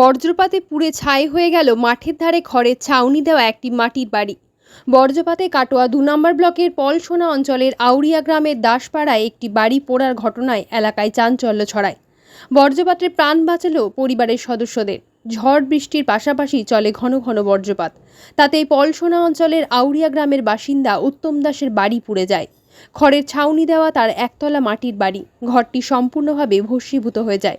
বজ্রপাতে পুড়ে ছাই হয়ে গেল মাঠের ধারে খড়ের ছাউনি দেওয়া একটি মাটির বাড়ি। বজ্রপাতে কাটোয়া দু নম্বর ব্লকের পলসোনা অঞ্চলের আউরিয়া গ্রামের দাসপাড়ায় একটি বাড়ি পোড়ার ঘটনায় এলাকায় চাঞ্চল্য ছড়ায়। বজ্রপাতের প্রাণ বাঁচালো পরিবারের সদস্যদের। ঝড় বৃষ্টির পাশাপাশি চলে ঘন ঘন বজ্রপাত। তাতে পলসোনা অঞ্চলের আউরিয়া গ্রামের বাসিন্দা উত্তম দাসের বাড়ি পুড়ে যায়। খড়ের ছাউনি দেওয়া তার একতলা মাটির বাড়ি। ঘরটি সম্পূর্ণভাবে ভস্মীভূত হয়ে যায়।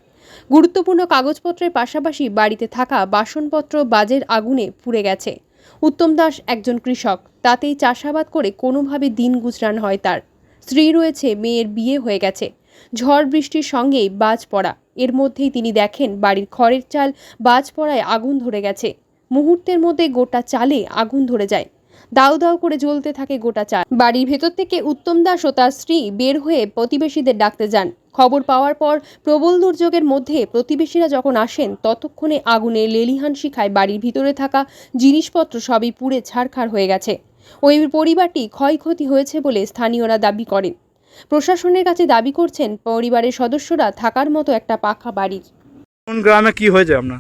গুরুত্বপূর্ণ কাগজপত্রের পাশাপাশি বাড়িতে থাকা বাসনপত্র বাজের আগুনে পুড়ে গেছে। উত্তম দাস একজন কৃষক, তাতেই চাষাবাদ করে কোনোভাবে দিন গুজরান হয় তার। স্ত্রী রয়েছে, মেয়ের বিয়ে হয়ে গেছে। ঝড় বৃষ্টির সঙ্গেই বাজ পড়া। এর মধ্যেই তিনি দেখেন বাড়ির খড়ের চাল বাজ পড়ায় আগুন ধরে গেছে। মুহূর্তের মধ্যে গোটা চালে আগুন ধরে যায়। দাউ দাউ করে জ্বলতে থাকে গোটা চার বাড়ির ভেতর থেকে উত্তম দাস ও তার স্ত্রী বের হয়ে প্রতিবেশীদের ডাকতে যান। খবর পাওয়ার পর প্রবল দুর্যোগের মধ্যে প্রতিবেশীরা যখন আসেন ততক্ষণে আগুনে লেলিহান শিখায় বাড়ির ভিতরে থাকা জিনিসপত্র সবই পুড়ে ছাড়খাড় হয়ে গেছে। ওই পরিবারটি ক্ষয়ক্ষতি হয়েছে বলে স্থানীয়রা দাবি করেন। প্রশাসনের কাছে দাবি করছেন পরিবারের সদস্যরা থাকার মতো একটা পাকা বাড়ির কোন গ্রামে কি হয়েছে আপনার?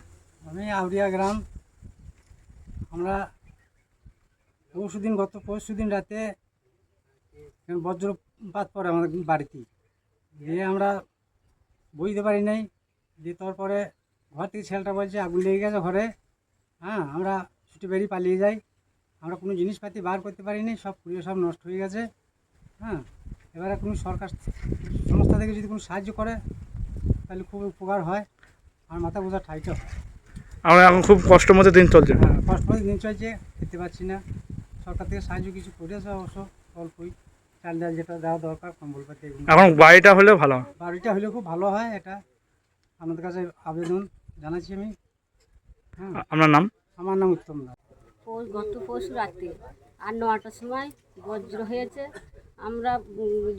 আমি আউরিয়া গ্রাম। আমরা পরশু দিন গত পরশু দিন রাতে বজ্রপাত পড়ে আমাদের বাড়িতে। দিয়ে আমরা বুঝতে পারি নাই দিয়ে তারপরে ঘর থেকে ছেলেটা বলছে আগুন লেগে গেছে ঘরে। হ্যাঁ আমরা ছুটি বেরিয়ে পালিয়ে যাই। আমরা কোনো জিনিসপাতি বার করতে পারিনি সব পুড়িয়ে সব নষ্ট হয়ে গেছে। হ্যাঁ এবারে কোনো সরকার সংস্থা থেকে যদি কোনো সাহায্য করে তাহলে খুব উপকার হয়। আর মাথা বোঝা ঠাইটা হয়। আমরা এখন খুব কষ্ট মতো দিন চলছে। হ্যাঁ কষ্ট মতো দিন চলছে খেতে পাচ্ছি না। সরকার থেকে সাহায্য কিছু করেছে অবশ্য অল্পই। চাল ডাল যেটা দেওয়া দরকার কম্বল পাতি এখন বাড়িটা হলে ভালো বাড়িটা হলে খুব ভালো হয় এটা আমাদের কাছে আবেদন জানাচ্ছি আমি। হ্যাঁ। আপনার নাম? আমার নাম উত্তম দাস। গত পরশু রাতে আর নটার সময় বজ্র হয়েছে। আমরা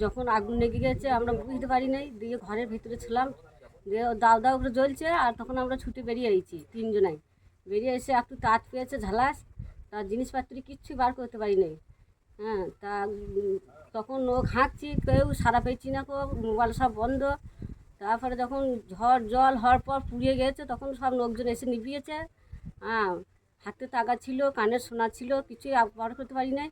যখন আগুন লেগে গেছে আমরা বুঝতে পারি নাই দিয়ে ঘরের ভিতরে ছিলাম। দিয়ে দাও দাও করে জ্বলছে আর তখন আমরা ছুটে বেরিয়ে এসেছি তিনজনাই। বেরিয়ে এসে একটু তাঁত পেয়েছে ঝালাস। তার জিনিসপত্র কিচ্ছু বার করতে পারি নাই। হ্যাঁ তা তখন ও হাঁকছি কেউ সারা পেয়েছি না কেউ মোবাইল সব বন্ধ। তারপরে যখন ঝড় জল হওয়ার পর পুড়িয়ে গেছে তখন সব লোকজন এসে নিভিয়েছে। হ্যাঁ হাতে টাকা ছিল কানের সোনা ছিল কিছুই বার করতে পারি নাই।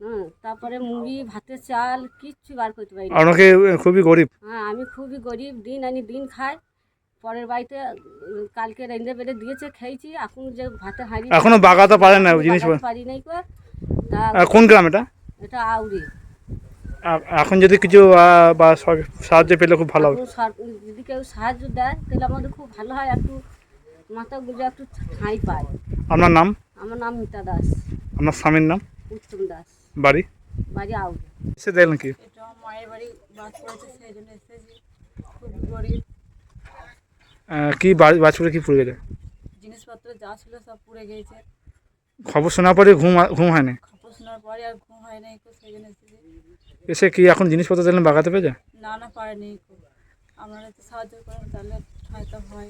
হ্যাঁ তারপরে মুড়ি ভাতের চাল কিচ্ছু বার করতে পারি না খুবই গরিব। হ্যাঁ আমি খুবই গরিব দিন আনি দিন খাই। পরের বাড়িতে কালকে রেঁধে বেড়ে দিয়েছে খেয়েছি এখন যে ভাতে হাঁড়ি এখনও বাগাতে পারেন না জিনিস পারি নাই কোন গ্রাম এটা? এটা আউরি এখন যদি কিছু বা সাহায্য পেলে খুব ভালো হবে। যদি কেউ সাহায্য দেয় তাহলে আমাদের খুব ভালো হয় একটু মাথা গুজে একটু ঠাঁই পায়। আপনার নাম? আমার নাম মিতা দাস। আপনার স্বামীর নাম? উত্তম দাস। বাড়ি? বাড়ি আউরি এসে দেখলেন কি? এটা মায়ের বাড়ি বাস পড়েছে সেই জন্য এসেছি। খুব গরিব। কি বাছুরে কি পুড়ে গেছে? জিনিসপত্র যা ছিল সব পুড়ে গিয়েছে খবর শোনার পরে ঘুম ঘুম হয়নি? খবর শোনার পরে আর ঘুম হয় নাই খুব সেই জন্য এসে কি এখন জিনিসপত্র দেখলেন বাগাতে পেয়েছে? না না পারেনি আপনারা তো সাহায্য করেন তাহলে হয়তো হয়।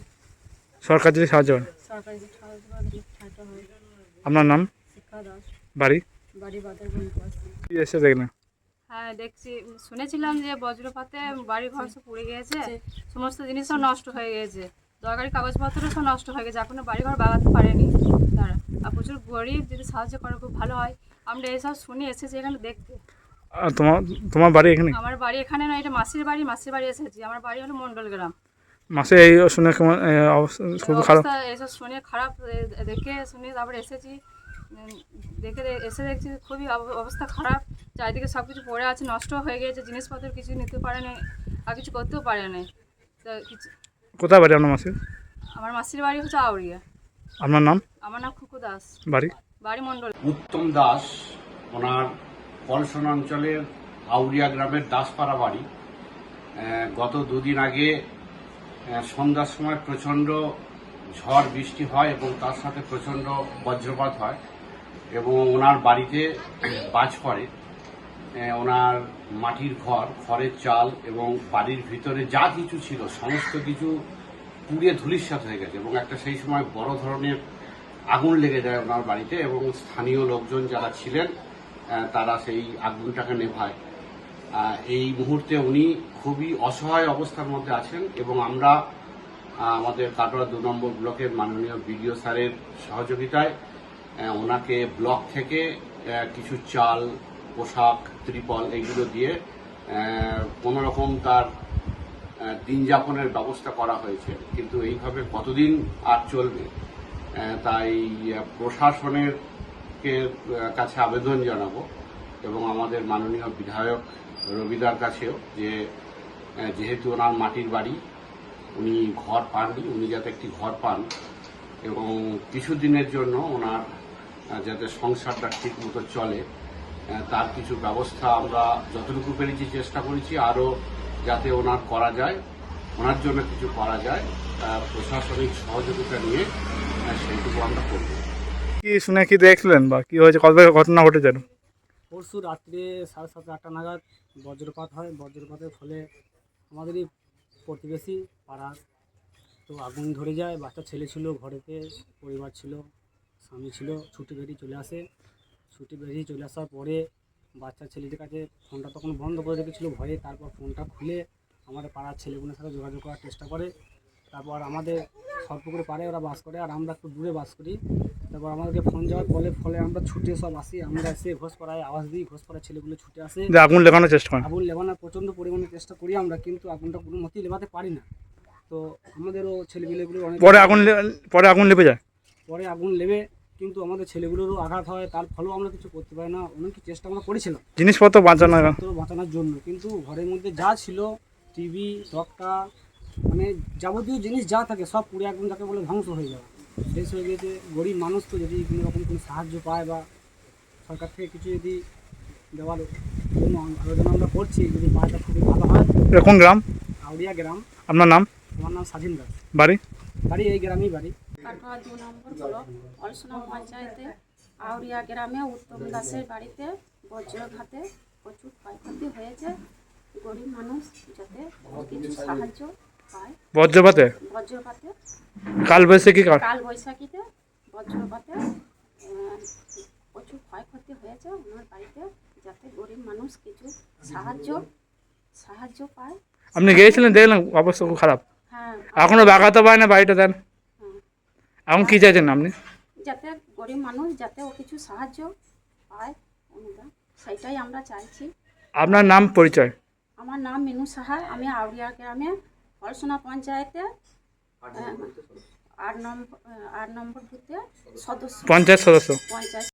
সরকার যদি সাহায্য করে। সরকারি যে সাহায্য করেন হয়তো হয়। আপনার নাম? শিক্ষা দাস। বাড়ি? বাড়ি বাজার এসে দেখলেন হ্যাঁ দেখছি। শুনেছিলাম যে বজ্রপাতে বাড়ি ঘর সব পুড়ে গিয়েছে। সমস্ত জিনিসও নষ্ট হয়ে গিয়েছে। দরকারি কাগজপত্র সব নষ্ট হয়ে গেছে। এখনও বাড়ি ঘর বাগাতে পারেনি। তারা আর প্রচুর গরিব যদি সাহায্য করে খুব ভালো হয়। আমরা এসব শুনে এসেছি এখানে দেখতে। তোমার তোমার বাড়ি এখানে? আমার বাড়ি এখানে না এটা মাসির বাড়ি মাসির বাড়ি এসেছি। আমার বাড়ি হলো মণ্ডল গ্রাম। মাসে এই শুনে কেমন অবস্থা খুব খারাপ। এসব শুনে খারাপ দেখে শুনে তারপরে এসেছি। দেখে এসে দেখছি খুবই অব- অবস্থা খারাপ। চারিদিকে সব কিছু পড়ে আছে নষ্ট হয়ে গিয়েছে জিনিসপত্র কিছু নিতে পারে না আর কিছু করতেও পারে না তো কিছু কোথায় বাড়ি আপনার মাসে আমার মাসির বাড়ি হচ্ছে আউরিয়া আপনার নাম? আমার নাম খুকু দাস। বাড়ি? বাড়ি মণ্ডল। উত্তম দাস ওনার পলসন অঞ্চলের আউরিয়া গ্রামের দাসপাড়া বাড়ি। গত দুদিন আগে সন্ধ্যার সময় প্রচণ্ড ঝড় বৃষ্টি হয় এবং তার সাথে প্রচণ্ড বজ্রপাত হয় এবং ওনার বাড়িতে বাজ পড়ে। ওনার মাটির ঘর খড়ের চাল এবং বাড়ির ভিতরে যা কিছু ছিল, সমস্ত কিছু পুড়িয়ে ধুলিস্বাত হয়ে গেছে এবং একটা সেই সময় বড় ধরনের আগুন লেগে যায় ওনার বাড়িতে এবং স্থানীয় লোকজন যারা ছিলেন তারা সেই আগুনটাকে নেভায়। এই মুহূর্তে উনি খুবই অসহায় অবস্থার মধ্যে আছেন এবং আমরা আমাদের কাটোয়া দু নম্বর ব্লকের মাননীয় বিডিও স্যারের সহযোগিতায় ওনাকে ব্লক থেকে কিছু চাল পোশাক, ত্রিপল এইগুলো দিয়ে কোনো রকম তার দিন যাপনের ব্যবস্থা করা হয়েছে। কিন্তু এইভাবে কতদিন আর চলবে? তাই প্রশাসনের কাছে আবেদন জানাব এবং আমাদের মাননীয় বিধায়ক রবিদার কাছেও যে যেহেতু ওনার মাটির বাড়ি, উনি ঘর পাননি, উনি যাতে একটি ঘর পান এবং কিছুদিনের জন্য ওনার যাতে সংসারটা ঠিক মতো চলে তার কিছু ব্যবস্থা আমরা যতটুকু পেরেছি চেষ্টা করেছি আরও যাতে ওনার করা যায় ওনার জন্য কিছু করা যায় প্রশাসনিক সহযোগিতা নিয়ে সেইটুকু আমরা করব। কি শুনে কি দেখলেন বা কি হয়েছে? কত ঘটনা ঘটেছে? পরশু রাত্রে সাড়ে সাতটা আটটা নাগাদ বজ্রপাত হয়। বজ্রপাতের ফলে আমাদেরই প্রতিবেশী পাড়ার তো আগুন ধরে যায়। বাচ্চা ছেলে ছিল ঘরেতে পরিবার ছিল স্বামী ছিল ছুটি বেরিয়ে চলে আসে। ছুটি বেরিয়ে চলে আসার পরে বাচ্চা ছেলেটির কাছে ফোনটা তখন বন্ধ করে রেখেছিল ভয়ে। তারপর ফোনটা খুলে আমাদের পাড়ার ছেলেগুলোর সাথে যোগাযোগ করার চেষ্টা করে। তারপর আমাদের সরপুকুরে পাড়ে ওরা বাস করে আর আমরা একটু দূরে বাস করি। তারপর আমাদেরকে ফোন যাওয়ার ফলে ফলে আমরা ছুটে সব আসি। আমরা এসে ঘোষপাড়ায় আওয়াজ দিই ঘোষপাড়ার ছেলেগুলো ছুটে আসে। আগুন লেখানোর চেষ্টা করেন আগুন লেবানোর প্রচণ্ড পরিমাণে চেষ্টা করি আমরা কিন্তু আগুনটা কোনো মতেই লেবাতে পারি না। তো আমাদেরও ছেলেপিলেগুলো অনেক পরে আগুন পরে আগুন লেপে যায়? পরে আগুন লেবে কিন্তু আমাদের ছেলেগুলোরও আঘাত হয় তার ফলেও আমরা কিছু করতে পারি না। অনেক চেষ্টা আমরা করেছিলাম। জিনিসপত্র বাঁচানো বাঁচানোর জন্য। কিন্তু ঘরের মধ্যে যা ছিল টিভি টকটা মানে যাবতীয় জিনিস যা থাকে সব পুরো একদম যাকে বলে ধ্বংস হয়ে যাবে। শেষ হয়ে গেছে গরিব মানুষ তো যদি কোনো রকম কোনো সাহায্য পায় বা সরকার থেকে কিছু যদি দেওয়ার জন্য আবেদন আমরা করছি যদি পায় তা খুবই ভালো হয়। কোন গ্রাম? আউড়িয়া গ্রাম। আপনার নাম? আমার নাম স্বাধীন দাস। বাড়ি? বাড়ি এই গ্রামেই বাড়ি। কাটোয়া দু নম্বর ব্লক অলসনা পঞ্চায়েতে আউরিয়া গ্রামে উত্তম দাসের বাড়িতে বজ্রঘাতে প্রচুর ক্ষয়ক্ষতি হয়েছে। গরিব মানুষ যাতে কিছু সাহায্য পায়। বজ্রপাতে? বজ্রপাতে। কাল বৈশাখী কাল কাল বৈশাখীতে বজ্রপাতে প্রচুর ক্ষয়ক্ষতি হয়েছে ওনার বাড়িতে যাতে গরিব মানুষ কিছু সাহায্য সাহায্য পায়। আপনি গিয়েছিলেন দেখলেন অবস্থা খুব খারাপ? হ্যাঁ। এখনও বাগাতে পারে না বাড়িটা দেন। এখন কি চাইছেন আপনি? যাতে গরিব মানুষ যাতে ও কিছু সাহায্য পায় অনুদান সেটাই আমরা চাইছি। আপনার নাম পরিচয়? আমার নাম মিনু সাহা আমি আউরিয়া গ্রামে পড়াশোনা পঞ্চায়েতে আট নম্বর আট নম্বর বুথে সদস্য। পঞ্চায়েত সদস্য? পঞ্চায়েত